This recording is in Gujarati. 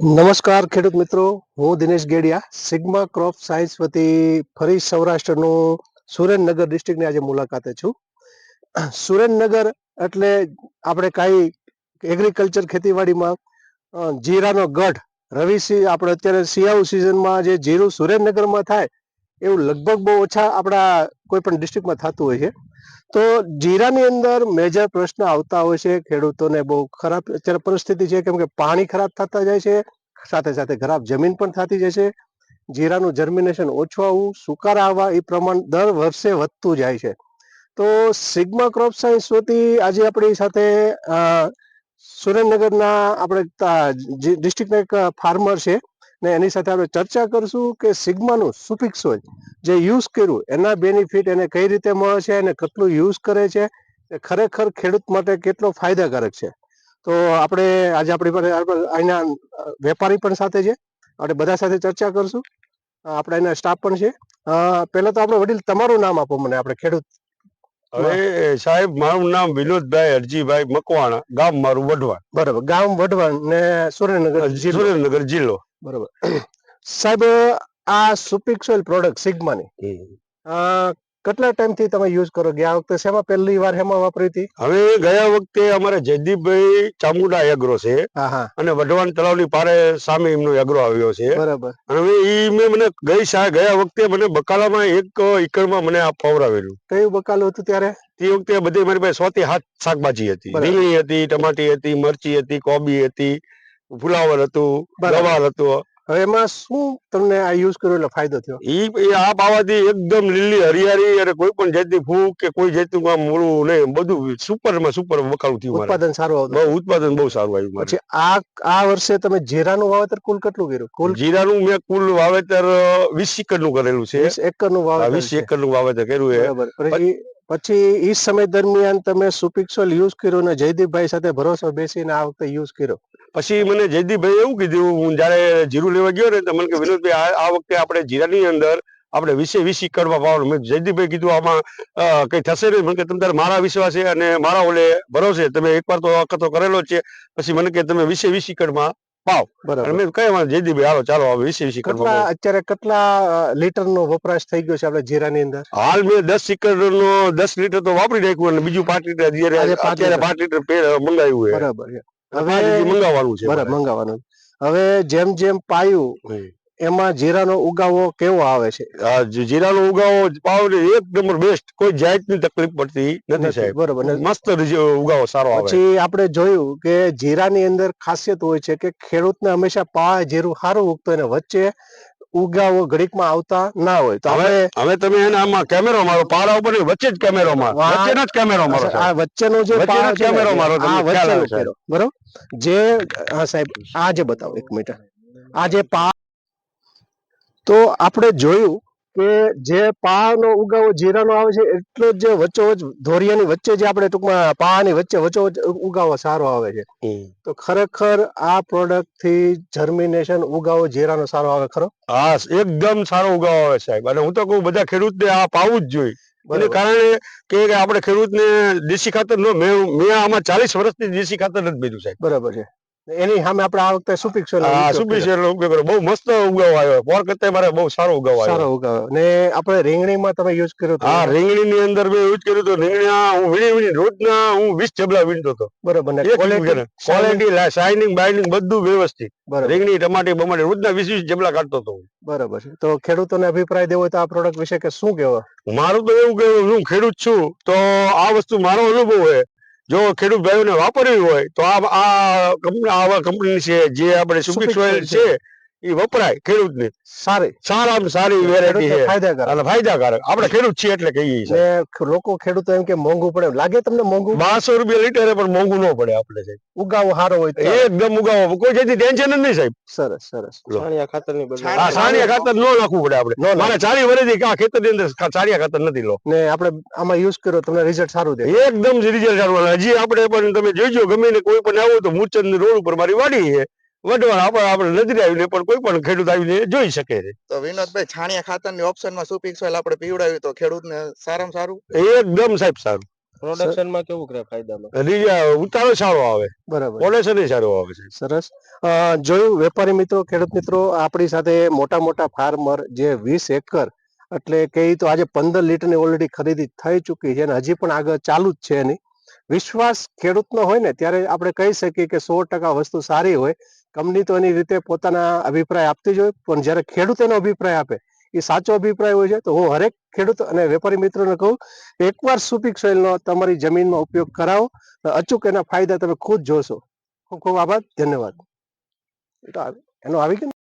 નમસ્કાર ખેડૂત મિત્રો, હું Dinesh Gediya, Sigma crop science વતી ફરી સૌરાષ્ટ્રનું સુરેન્દ્રનગર ડિસ્ટ્રિક્ટની આજે મુલાકાતે છું. સુરેન્દ્રનગર એટલે આપણે કાંઈ એગ્રીકલ્ચર ખેતીવાડીમાં જીરાનો ગઢ, રવિ આપણે અત્યારે શિયાળુ સિઝનમાં જે જીરું સુરેન્દ્રનગરમાં થાય, એવું લગભગ બહુ ઓછા આપણા કોઈ પણ ડિસ્ટ્રિક્ટમાં થતું હોય છે. તો જીરાની અંદર મેજર પ્રશ્ન આવતા હોય છે ખેડૂતોને બહુ ખરાબ અત્યારે પરિસ્થિતિ છે કેમ કે પાણી ખરાબ થતા જાય છે, સાથે સાથે ખરાબ જમીન પણ થતી જાય છે. જીરાનું જર્મિનેશન ઓછું આવવું, સુકારા આવવા, એ પ્રમાણ દર વર્ષે વધતું જાય છે. તો સિગ્મા ક્રોપ સાયન્સ વતી આજે આપણી સાથે સુરેન્દ્રનગરના આપણે ડિસ્ટ્રિક્ટના એક ફાર્મર છે. ને એની સાથે આપણે ચર્ચા કરશું કે સિગ્માનું સુફિક્સ હોય જે યુઝ કર્યું એના બેનિફિટ એને કઈ રીતે મળે છે અને કેટલું યુઝ કરે છે એ ખરેખર ખેડૂત માટે કેટલો ફાયદાકારક છે. તો આપણે આજે આપણી પાસે અહીંના વેપારી પણ સાથે છે. આપણે બધા સાથે ચર્ચા કરશું. આપણે એના સ્ટાફ પણ છે. પહેલા તો આપણે વડીલ તમારું નામ આપો મને આપણે ખેડૂત. હવે સાહેબ મારું નામ વિનોદભાઈ હરજીભાઈ મકવાણા ગામ મારું વઢવાણ. બરાબર ગામ વઢવાણ ને સુરેન્દ્રનગર સુરેન્દ્રનગર જિલ્લો. બરાબર. સાહેબ આ સુપિક સોઇલ પ્રોડક્ટ સિગ્માની કેટલા ટાઈમથી તમે યુઝ કરો? ગયા વખતે શેમાં પહેલી વાર હેમાં વાપરી હતી? હવે ગયા વખતે અમારે જયદીપભાઈ ચામુંડા એગ્રો છે. અને વઢવાણ તળાવની પારે સામે એમનો એગ્રો આવ્યો છે. બરાબર. અને હવે ઈ મેં મને ગઈ સા ગયા વખતે મને બકાલામાં એક એકરમાં મને આ ફવરાવેલું કયું બકાલું હતું ત્યારે? તે વખતે બધી મારી પાસે સોથી હાથ શાકભાજી હતી. રીંગણી હતી ટમાટી હતી મરચી હતી કોબી હતી. ફુલાવર હતું. ગવાર હતું. હવે એમાં શું તમને આ યુઝ કર્યો એટલે ફાયદો થયો? ઈ આ પાવાથી એકદમ લીલી હરિયાળી અને કોઈ પણ જાતની ફૂગ કે કોઈ જાતનું આમ મૂળું નહીં. બધું સુપરમાં સુપર બકાલું થયું ઉત્પાદન સારું આવતું. બહુ ઉત્પાદન બહુ સારું આવ્યું પછી આ આ વર્ષે તમે જીરાનું વાવેતર કુલ કેટલું કર્યું? કુલ જીરાનું મેં કુલ વાવેતર વીસ એકરનું કરેલું છે. વીસ એકરનું વાવેતર વીસ. એકરનું વાવેતર કર્યું છે. બરાબર. પછી એ સમય દરમિયાન તમે સુપિક્સોલ યુઝ કર્યો ને જયદીપભાઈ સાથે ભરોસો બેસીને આ વખતે યુઝ કર્યો? પછી મને જયદીપભાઈ એવું કીધું, હું જયારે જીરું લેવા ગયો ને તો મને કે વિનોદભાઈ, આ વખતે આપણે જીરાની અંદર આપણે વિશે વિશે કરવા પાવાનું મેં જયદીપભાઈ કીધું, આમાં કઈ થશે નહીં. મને કે, તમે તારે મારા વિશ્વાસ અને મારા ઓલે ભરોસે. તમે એકવાર તો વખત કરેલો છે. પછી મને કે, તમે વિશે એકરમાં અને બરાબર. મેં કઈ વાંધો જયદીપભાઈ હાલો ચાલો હવે વીસે વીસ કરવા અત્યારે કેટલા લીટર નો વપરાશ થઈ ગયો છે આપણે જીરાની અંદર? હાલ મેં દસ એકર નો દસ લીટર તો વાપરી નાખ્યું અને બીજું પાંચ લીટર અત્યારે પાંચ લીટર. મંગાવ્યું છે. બરાબર હવે મંગાવવાનું છે બરાબર મંગાવવાનું. હવે જેમ જેમ પાયું. એમાં જીરાનો ઉગાવો કેવો આવે છે? જીરાનો ઉગાવો પાવ એક નંબર બેસ્ટ કોઈ જાતની તકલીફ પડતી નથી સાહેબ. બરોબર. મસ્ત ઉગાવો સારો આવે. પછી આપણે જોયું કે જીરાની અંદર ખાસિયત હોય છે કે ખેડૂતને હંમેશા પા જીરું સારું ઉગતું અને વચ્ચે ઉગાવો ઘડીકમાં આવતા ના હોય. તો હવે હવે તમે એને આમાં કેમેરો મારો પારા ઉપર વચ્ચે જ કેમેરો મારો. વચ્ચેનો જ કેમેરો મારો આ. વચ્ચેનો જે વચ્ચેનો પા છે ને, કેમેરો મારો આ વચ્ચેનો કેમેરો, બરોબર? જે હા સાહેબ આ જે બતાવો એક મિનિટ. આ જે પા તો આપણે જોયું કે જે પાનો ઉગાવો જીરાનો આવે છે એટલો જ જે વચ્ચોવચ ધોરિયાની વચ્ચે જે આપણે ટૂંકમાં પાની વચ્ચે વચ્ચોવચ ઉગાવો સારો આવે છે. તો ખરેખર આ પ્રોડક્ટથી જર્મિનેશન ઉગાવો જીરાનો સારો આવે ખરો? હા એકદમ સારો ઉગાવો આવે સાહેબ. અને હું તો કહું બધા ખેડૂતને આ પાવું જ જોઈએ. એને. કારણે કે આપણે ખેડૂતને દેશી ખાતર ન મેં મેં આમાં ચાલીસ વર્ષથી દેશી ખાતર નથી બીજું સાહેબ. બરાબર છે. એની સામે આપણે આ વખતે સુપિક સોલ હા ઉપયોગ કર્યો. બહુ મસ્ત ઉગાવ આવ્યો. પોર કરતા મારે બહુ સારો ઉગાવ આવ્યો. સારો ઉગાવ. ને આપણે રીંગણીમાં તમે યુઝ કર્યો હા રીંગણી રીંગણીની અંદર મેં યુઝ કર્યો હતું રીંગણા હું વીણી વીણી રોજના હું વીસ જબલા વીણતો હતો. બરાબર. ને ક્વોલિટી શાઇનિંગ બાઇનિંગ બધું વ્યવસ્થિત. બરાબર. રીંગણી ટમાટી બમાટી રોજના વીસ વીસ જબલા કાઢતો હતો. બરાબર છે. તો ખેડૂતોને અભિપ્રાય દેવો તો આ પ્રોડક્ટ વિશે કે શું કહેવા? મારું તો એવું કહેવું હું ખેડૂત છું તો આ વસ્તુ મારો અનુભવ છે. જો ખેડૂત ભાઈઓને વાપરવી હોય તો આ આ કંપની આવા કંપની છે જે આપણે સુપીક સોઇલ છે. એ વપરાય ખેડૂતને. સારી. સારામાં સારી વેરાયટી છે. ફાયદાકારક. અને ફાયદાકારક. આપણે ખેડૂત છીએ એટલે કહીએ છીએ. લોકો ખેડૂતો એમ કે મોંઘું પડે. લાગે તમને મોંઘું? બારસો રૂપિયા લીટરે પણ મોંઘું ન પડે આપણે સાહેબ. ઉગાવો સારો હોય તો. એકદમ ઉગાવો. કોઈ જેથી ટેન્શન જ નહીં સાહેબ. સરસ સરસ. છાણિયા ખાતરની બદલે. હા છાણિયા ખાતર ન નાખવું પડે આપણે. મારે ચાલી વર્ષથી આ ખેતરની અંદર છાણિયા ખાતર નથી લો. ને આપણે આમાં યુઝ કર્યો તમને રિઝલ્ટ સારું દે એકદમ રિઝલ્ટ સારું. હજી આપણે પણ તમે જોઈજો ગમે ને કોઈ પણ આવું તો મૂળચંદ રોડ ઉપર મારી વાડી છે. વઢવાણ આપણે આપણે નજરે આવીને પણ કોઈ પણ ખેડૂત આવીને જોઈ શકે છે. તો વિનોદભાઈ છાણિયા ખાતરની ઓપ્શનમાં સુપિક સોઇલ આપણે પીવડાવ્યું તો ખેડૂતને સારામાં સારું? એકદમ સાહેબ સારું. પ્રોડક્શન કેવું કરે ફાયદામાં? ઉતારો સારો આવે. બરાબર. પોલેશન સારું આવે છે. સરસ. જોયું વેપારી મિત્રો ખેડૂત મિત્રો આપણી સાથે મોટા મોટા ફાર્મર જે વીસ એકર એટલે કે તો આજે પંદર લીટરની ઓલરેડી ખરીદી થઈ ચૂકી છે અને હજી પણ આગળ ચાલુ જ છે એની. વિશ્વાસ ખેડૂતનો હોય ને ત્યારે આપણે કહી શકીએ કે સો ટકા વસ્તુ સારી હોય. કંપની તો એની રીતે પોતાના અભિપ્રાય આપતી જ હોય, પણ જ્યારે ખેડૂત એનો અભિપ્રાય આપે, એ સાચો અભિપ્રાય હોય છે, તો હું હરેક ખેડૂત અને વેપારી મિત્રોને કહું, એકવાર સુપીક સોઇલનો તમારી જમીનમાં ઉપયોગ કરાવો અચૂક એના ફાયદા તમે ખુદ જોશો ખૂબ ખૂબ આભાર, ધન્યવાદ એનો આવી ગયો?